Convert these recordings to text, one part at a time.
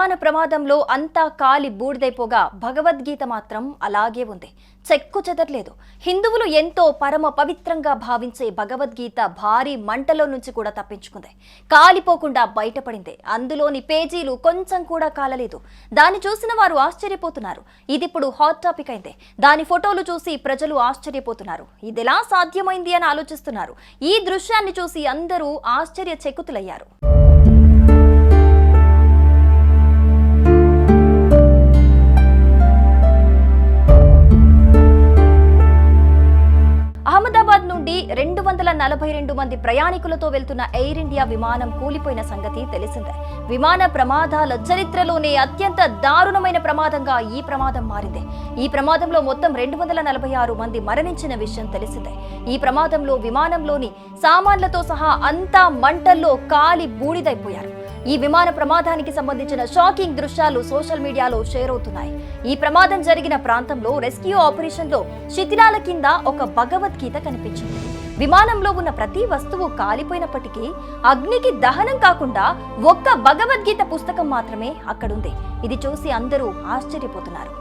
విమాన ప్రమాదంలో అంతా కాలి బూడిదైపోగా భగవద్గీత మాత్రం అలాగే ఉంది. చెక్కు చెదరలేదు. హిందువులు ఎంతో పరమ పవిత్రంగా భావించే భగవద్గీత భారీ మంటలో నుంచి కూడా తప్పించుకుంది. కాలిపోకుండా బయటపడింది. అందులోని పేజీలు కొంచెం కూడా కాలలేదు. దాన్ని చూసిన వారు ఆశ్చర్యపోతున్నారు. ఇది ఇప్పుడు హాట్ టాపిక్ అయింది. దాని ఫోటోలు చూసి ప్రజలు ఆశ్చర్యపోతున్నారు. ఇదిలా సాధ్యమైంది అని ఆలోచిస్తున్నారు. ఈ దృశ్యాన్ని చూసి అందరూ ఆశ్చర్య చెక్కుతులయ్యారు నలభై రెండు మంది ప్రయాణికులతో వెళ్తున్న ఎయిర్ ఇండియా విమానం కూలిపోయిన సంగతి తెలిసిందే. విమాన ప్రమాదాల చరిత్రలోనే అత్యంత దారుణమైన ప్రమాదంగా ఈ ప్రమాదం మారింది. ఈ ప్రమాదంలో మొత్తం రెండు వందల నలభై ఆరు మంది మరణించిన విషయం తెలిసిందే. ఈ ప్రమాదంలో విమానంలోని సామాన్లతో సహా అంతా మంటల్లో కాలి బూడిదైపోయారు. ఈ విమాన ప్రమాదానికి సంబంధించిన షాకింగ్ దృశ్యాలు సోషల్ మీడియాలో షేర్ అవుతున్నాయి ఈ ప్రమాదం జరిగిన ప్రాంతంలో రెస్క్యూ ఆపరేషన్లో శిథిలాల కింద ఒక భగవద్గీత కనిపించింది. విమానంలో ఉన్న ప్రతి వస్తువు కాలిపోయినప్పటికీ అగ్నికి దహనం కాకుండా ఒక్క భగవద్గీత పుస్తకం మాత్రమే అక్కడుంది. ఇది చూసి అందరూ ఆశ్చర్యపోతున్నారు.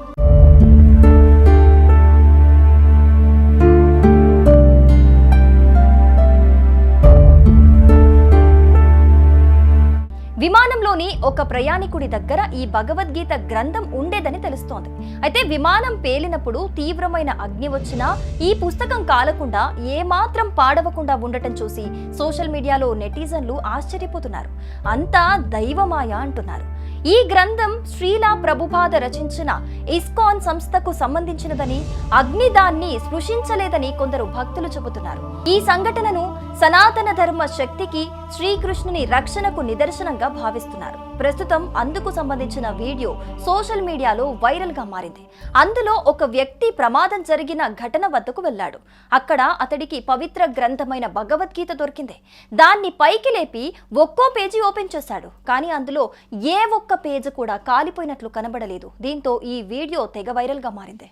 విమానంలోని ఒక ప్రయాణికుడి దగ్గర ఈ భగవద్గీత గ్రంథం ఉండేదని తెలుస్తోంది. అయితే విమానం పేలినప్పుడు తీవ్రమైన అగ్ని వచ్చినా ఈ పుస్తకం కాలకుండా ఏమాత్రం పాడవకుండా ఉండటం చూసి సోషల్ మీడియాలో నెటిజన్లు ఆశ్చర్యపోతున్నారు. అంతా దైవమాయ అంటున్నారు. ఈ గ్రంథం శ్రీలా ప్రభుపాద రచించిన ఇస్కాన్ సంస్థకు సంబంధించినదని అగ్నిదాన్ని స్పృశించలేదని కొందరు భక్తులు చెబుతున్నారు. ఈ సంఘటనను సనాతన ధర్మ శక్తికి శ్రీకృష్ణుని రక్షణకు నిదర్శనంగా భావిస్తున్నారు. ప్రస్తుతం అందుకు సంబంధించిన వీడియో సోషల్ మీడియాలో వైరల్గా మారింది. అందులో ఒక వ్యక్తి ప్రమాదం జరిగిన ఘటన వద్దకు వెళ్ళాడు. అక్కడ అతడికి పవిత్ర గ్రంథమైన భగవద్గీత దొరికింది. దాన్ని పైకి లేపి ఒక్కో పేజీ ఓపెన్ చేశాడు. కానీ అందులో ఏ ఒక్క పేజీ కూడా కాలిపోయినట్లు కనబడలేదు. దీంతో ఈ వీడియో తెగ వైరల్గా మారింది.